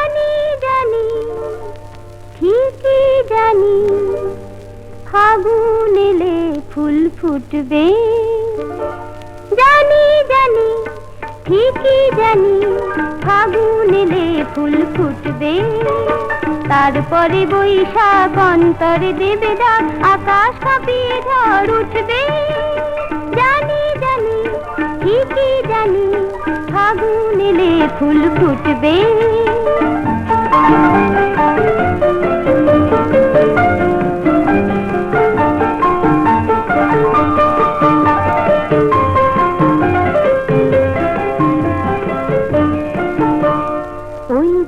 জানি জানি, ঠিকই জানি, ফাগুন এলে ফুল ফুটবে। জানি জানি, ঠিকই জানি, ফাগুন এলে ফুল ফুটবে। তারপরে বৈশাখ অন্তরে দেবে ডাক আকাশ কাঁপিয়ে ঝড় উঠবে। জানি জানি, ঠিকই জানি, ফাগুন এলে ফুল ফুটবে।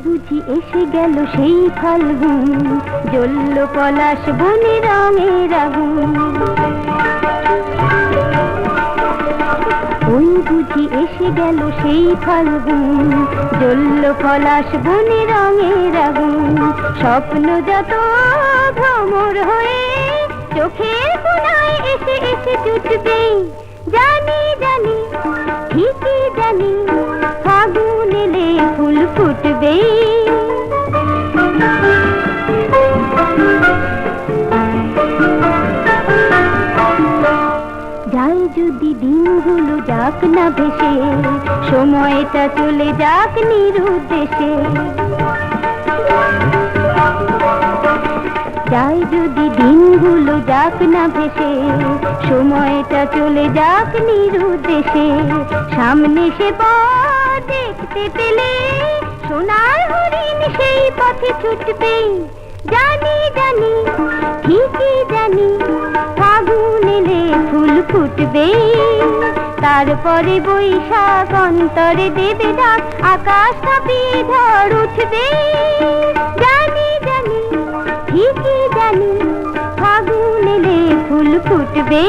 বুঝি এসে গেল সেই ফাল্গুন জ্বলল পলাশ বনে রঙের আগুন এসে গেল সেই ফাল্গুন। জ্বলল পলাশ বনে রঙের আগুন। স্বপ্ন যত ভ্রমর হয়ে চোখের কোনায় এসে এসে জুটবে জানি জানি, ঠিকই জানি, ফাগুন এলে ফুল ফুটবে। যদি দিনগুলো যাক না ভেসে, সময়টা চলে যাক নিরুদ্দেশে। যাই যদি দিনগুলো যাক না ভেসে, সময়টা চলে যাক নিরুদ্দেশে। সামনে সে দেখতে পেলে, সোনার হরিণ সেই পথে ছুটবে। জানি জানি, ঠিকই জানি ফুটবে। তারপরে বৈশাখ অন্তরে দেবে ডাক আকাশ কাঁপিয়ে ঝড় উঠবে। জানি জানি, ঠিকই জানি, ফাগুন ফুল ফুটবে।